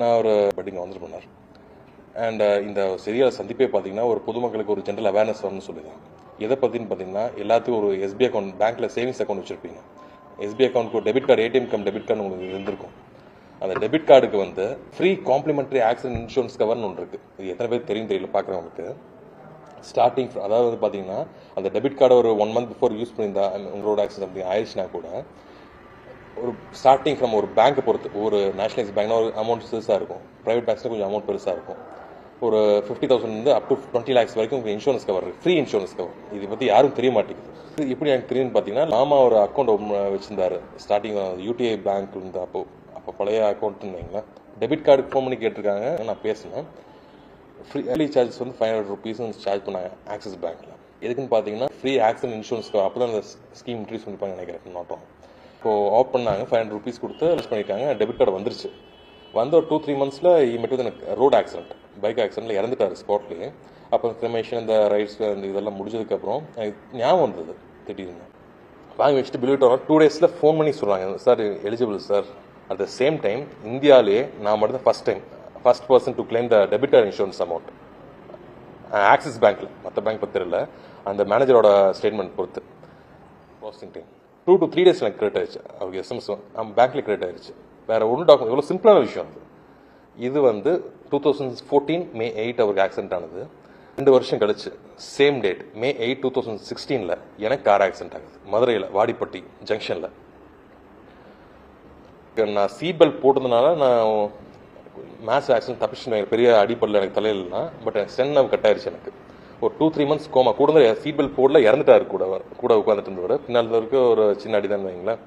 நான் ஒரு பட்டிங்க வந்துட்டு பண்ணார் அண்ட் uh, இந்த சரியான சந்திப்பே பார்த்தீங்கன்னா ஒரு பொதுமக்களுக்கு ஒரு ஜென்ரல் அவேர்னஸ் வரணும்னு சொல்லிதான் எதை பற்றின்னு பார்த்தீங்கன்னா எல்லாத்துக்கும் ஒரு எஸ்பிஐ அக்கௌண்ட் பேங்க்கில் சேவிங்ஸ் அக்கௌண்ட் வச்சுருப்பீங்க. எஸ்பிஐ அக்கௌண்ட்க்கு ஒரு debit card ATM cum debit card உங்களுக்கு இருந்திருக்கும். அந்த டெபிட் கார்டுக்கு வந்து ஃப்ரீ காம்ப்ளிமெண்ட்ரி ஆக்சிடென்ட் இன்சூரன்ஸ் கவர்னு ஒன்று இருக்குது இது எத்தனை பேர் தெரியும் தெரியல பார்க்குறவங்களுக்கு ஸ்டார்டிங் அதாவது பார்த்தீங்கன்னா அந்த டெபிட் கார்டை ஒரு ஒன் மந்த் பிஃபோர் யூஸ் பண்ணியிருந்தா உங்களோட ஆக்சிடென்ட் அப்படி ஆயிடுச்சுன்னா கூட ஒரு ஸ்டார்டிங் ஃப்ரம் ஒரு பேங்க்கை பொறுத்து ஒரு நேஷனலைஸ் பேங்க்னா ஒரு அமௌண்ட் பெருசாக இருக்கும். ப்ரைவேட் பேங்க்ஸில் கொஞ்சம் அமௌண்ட் பெருசாக இருக்கும். ஒரு fifty thousand up to twenty lakhs வரைக்கும் உங்களுக்கு insurance cover free insurance cover இதை பற்றி யாரும் தெரிய மாட்டேங்குது. இது எப்படி எனக்கு தெரியும்னு பார்த்தீங்கன்னா மாமா ஒரு அக்கௌண்ட் வச்சுருந்தாரு. ஸ்டார்டிங் யூடிஐ பேங்க் இருந்த அப்போ அப்போ பழைய அக்கௌண்ட்னு வைங்களேன். டெபிட் கார்டுக்கு ஃபோன் பண்ணி கேட்டிருக்காங்க. நான் பேசினேன். ஃப்ரீ ஏர்லி சார்ஜஸ் வந்து ஃபைவ் ஹண்ட்ரட் ருபீஸ்னு சார்ஜ் பண்ணாங்க ஆக்சிஸ் பேங்க்கில் எதுக்குன்னு பார்த்தீங்கன்னா ஃப்ரீ ஆக்சிடென்ட் இன்சூரன்ஸ் அப்போ தான் அந்த ஸ்கீம் இன்ட்ரீஸ் பண்ணிப்பாங்க நினைக்கிறேன். நோட்டம் இப்போது ஆஃப் பண்ணாங்க ஃபைவ் ஹண்ட்ரட் ருபீஸ் கொடுத்து லெஸ் பண்ணியிருக்காங்க டெபிட் கார்டு வந்துருச்சு. வந்த ஒரு டூ த்ரீ மந்த்ஸில் மட்டும் எனக்கு ரோட் ஆக்சிடென்ட் பைக் ஆக்சிடென்ட்ல இறந்துட்டாரு ஸ்பாட்லேயே அப்போ கிரிமேஷன் இந்த ரைட்ஸ் அந்த இதெல்லாம் முடிஞ்சதுக்கப்புறம் எனக்கு ஞாபகம் வந்தது திடீர்னு. வாங்கி வச்சுட்டு பில் வரோம் டூ டேஸில் ஃபோன் பண்ணி சொல்கிறாங்க sir eligible sir at the same time இந்தியாவிலே நான் மட்டும் தான் first time first person to claim the debit card insurance amount Axis பேங்க்கில் மற்ற பேங்க் பற்றி தெரியல அந்த மேனேஜரோட ஸ்டேட்மெண்ட் பொறுத்து. Processing time two to three days எனக்கு கிரியேட் ஆயிடுச்சு. அவருக்கு எஸ்எம்எஸ் நம்ம பேங்க்கில் கிரியேட் ஆயிடுச்சு. வேறு ஒன்றும் டாக்குமெண்ட் இவ்வளோ சிம்பிளான விஷயம் அது. இது வந்து two thousand fourteen May eight அவருக்கு ஆக்சிடென்ட் ஆனது. ரெண்டு வருஷம் கழிச்சு same date May eight two thousand சிக்ஸ்டீனில் எனக்கு கார் ஆக்சிடென்ட் ஆகுது. மதுரையில் வாடிப்பட்டி ஜங்ஷனில் நான் சீட் பெல்ட் போட்டதுனால நான் மேத்ஸ் ஆக்சிடென்ட் தப்பிச்சு பெரிய அடிப்படையில் எனக்கு தலையிலலாம் பட் சென் சென்ன கட் ஆயிடுச்சு எனக்கு. ஒரு டூ த்ரீ மந்த்ஸ் கோமா கூட சீட் பெல்ட் போடல இறந்துட்டாரு கூட கூட உட்காந்துட்டு இருந்தவர். பின்னால் இருக்க ஒரு சின்ன அடி தான் வைங்களேன்.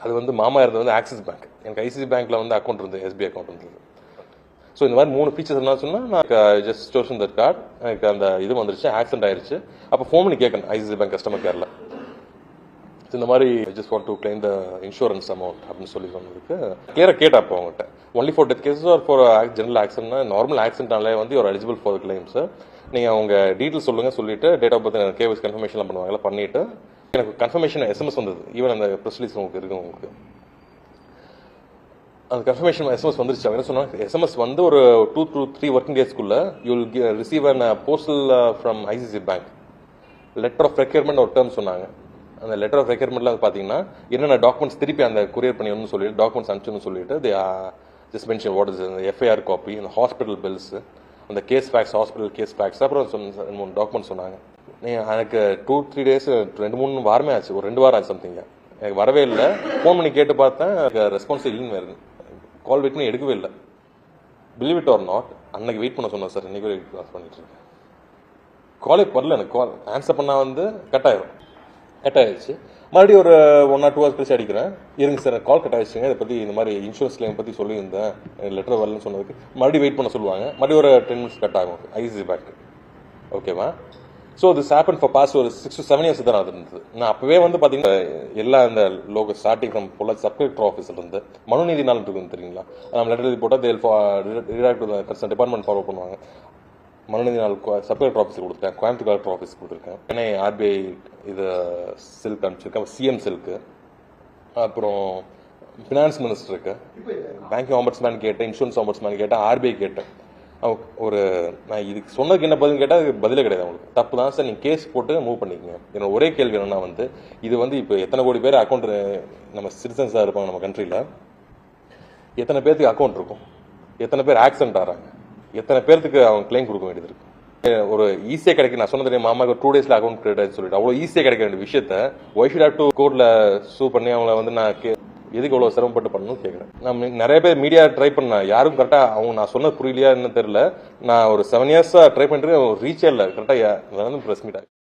அது வந்து மாமா இருந்தது வந்து ஆக்சிஸ் பேங்க் எனக்கு ஐசிசி பேங்க்ல வந்து அக்கௌண்ட் இருந்தது எஸ்பிஐ அக்கௌண்ட் இருந்தது. ஸோ இந்த மாதிரி மூணு ஃபீச்சர்ஸ் என்ன சொன்னால் நான் ஜஸ்ட் ஸ்டோஷன் தட் கார்டு எனக்கு அந்த இது வந்துருச்சு ஆக்சிடென்ட் ஆயிருச்சு. அப்போ ஃபோன் பண்ணி கேட்கணும் ஐசிசி பேங்க் கஸ்டமர் கேரில் இந்த மாதிரி just want to claim the insurance amount அப்படின்னு சொல்லி சொன்னதுக்கு கிளியராக கேட்டேன் அப்போ அவங்ககிட்ட. Only for death cases or for general ஆக்சிடென்ட்னா normal ஆக்சிடென்ட்னாலே வந்து ஒரு எலிஜிபிள் ஃபார் சார் நீங்கள் அவங்க டீட்டெயில் சொல்லுங்கள் சொல்லிட்டு டேட் ஆஃப் பர்த் கேவிஸ் கன்ஃபர்மேஷன்லாம் பண்ணுவாங்கல்ல பண்ணிட்டு எனக்கு கன்ஃபர்மேஷன் எஸ்எம்எஸ் வந்தது. ஈவன் அந்த ப்ரெஸ் ரிலீஸ் உங்களுக்கு இருக்கு உங்களுக்கு. அந்த கன்ஃபர்மேஷன் எஸ்எம்எஸ் வந்துருச்சு. அவங்க என்ன சொன்னாங்க எஸ்எம்எஸ் வந்து ஒரு two to three working டேஸ்க்குள்ள you will receive an postal from ICICI bank letter of requirement ஒரு டேர்ம் சொன்னாங்க. அந்த லெட்டர் ஆஃப் ரெக்யர்மெண்ட்ல பார்த்தீங்கன்னா என்னென்ன டாக்குமெண்ட்ஸ் திருப்பி அந்த கொரியர் பண்ணி சொல்லிட்டு டாக்குமெண்ட்ஸ் அனுப்பிச்சுன்னு சொல்லிட்டு they just mention what is FIR copy அந்த ஹாஸ்பிட்டல் பில்ஸ் அந்த case facts hospital case facts அப்புறம் ரெண்டு மூணு டாக்குமெண்ட் சொன்னாங்க. நீங்கள் எனக்கு டூ த்ரீ டேஸ் ரெண்டு மூணு வாரமே ஆச்சு ஒரு ரெண்டு வாரம் ஆச்சு சம்திங்க எனக்கு வரவே இல்லை. ஃபோன் பண்ணி கேட்டு பார்த்தேன் ரெஸ்பான்ஸ் இல்லைன்னு வேறு. கால் வெயிட் பண்ணி எடுக்கவே இல்லை. பிலீவ் இட் ஆர் நாட் அன்னைக்கு வெயிட் பண்ண சொன்னேன் சார் இன்னைக்கு வெயிட் பண்ணிட்டு இருக்கேன். காலே பண்ணல எனக்கு கால் ஆன்சர் பண்ணால் வந்து கட் ஆயிரும். கட் ஆகிடுச்சு மறுபடியும் ஒரு ஒன் ஆர் டூ ஹவர்ஸ் கழிச்சு அடிக்கிறேன். இருங்க சார் கால் கட் ஆகிடுச்சுங்க இதை பற்றி இந்த மாதிரி இன்சூரன்ஸ் கிளைம் பற்றி சொல்லியிருந்தேன். லெட்டர் வரலன்னு சொன்னதுக்கு மறுபடியும் வெயிட் பண்ண சொல்லுவாங்க. மறுபடியும் ஒரு டென் மினிட்ஸ் கட் ஆகும். ஐசிசி பேக் ஓகேவா so this happen for past ஒரு சிக்ஸ் டு செவன் இயர்ஸ் தான் அது இருந்தது. நான் அப்பவே வந்து பார்த்தீங்கன்னா எல்லா இந்த லோக ஸ்டார்டிங் ஃப்ரம் போல சப் கலெக்டர் இருந்து மனுநீதி நாள் இருக்குன்னு தெரியுங்களா? நம்ம லெட்டர் எழுதி போட்டால் தேல் ரிடாக்ட் டிபார்ட்மெண்ட் ஃபாலோ பண்ணுவாங்க. மனுநீதி நாள் சப் கலெக்டர் ஆஃபீஸ் கொடுத்தேன் கோயம்புத்தூர் கலெக்டர் ஆஃபீஸ் கொடுத்துருக்கேன். சென்னை ஆர்பிஐ இது சில்க் அனுப்பிச்சிருக்கேன். சிஎம் சில்க்கு அப்புறம் ஃபினான்ஸ் மினிஸ்டருக்கு பேங்கிங் ஆம்பர்ஸ்மேன் கேட்டேன். இன்சூரன்ஸ் ஆம்பர்ஸ்மேன் கேட்டேன். ஆர்பிஐ கேட்டேன். அவங்க ஒரு நான் இதுக்கு சொன்னதுக்கு என்ன பதில் கேட்டால் அதுக்கு பதிலே கிடையாது அவங்களுக்கு. தப்பு தான் சார். நீங்கள் கேஸ் போட்டு மூவ் பண்ணிக்கங்க. என்னோட ஒரே கேள்வி என்னென்னா வந்து இது வந்து இப்போ எத்தனை கோடி பேர் அக்கௌண்ட் நம்ம சிட்டிசன்ஸாக இருப்பாங்க நம்ம கண்ட்ரியில் எத்தனை பேர்த்துக்கு அக்கௌண்ட் இருக்கும்? எத்தனை பேர் ஆக்சிடென்ட் ஆகிறாங்க எத்தனை பேர்த்துக்கு அவங்க கிளைம் கொடுக்க வேண்டியது இருக்கு? ஒரு ஈஸியாக கிடைக்கும் நான் சொன்னது மாமாவுக்கு மாமாக்கு டூ டேஸில் அக்கௌண்ட் கிரியேட் ஆயிடுச்சு சொல்லிட்டு. அவ்வளோ ஈஸியாக கிடைக்க வேண்டிய விஷயத்த ஒய் ஷுட் ஹேவ் டு சூ பண்ணி அவங்கள வந்து நான் கே- எதுக்கு இவ்வளோ சிரமப்பட்டு பண்ணணும்னு கேட்குறேன் நான் நிறைய பேர் மீடியா ட்ரை பண்ணேன் யாரும் கரெக்டாக அவங்க நான் சொன்னது புரியலையா என்ன தெரியல. நான் ஒரு செவன் இயர்ஸாக ட்ரை பண்ணுறேன் ரீச்சே இல்லை. கரெக்டாக வந்து ப்ரெஸ் மீட்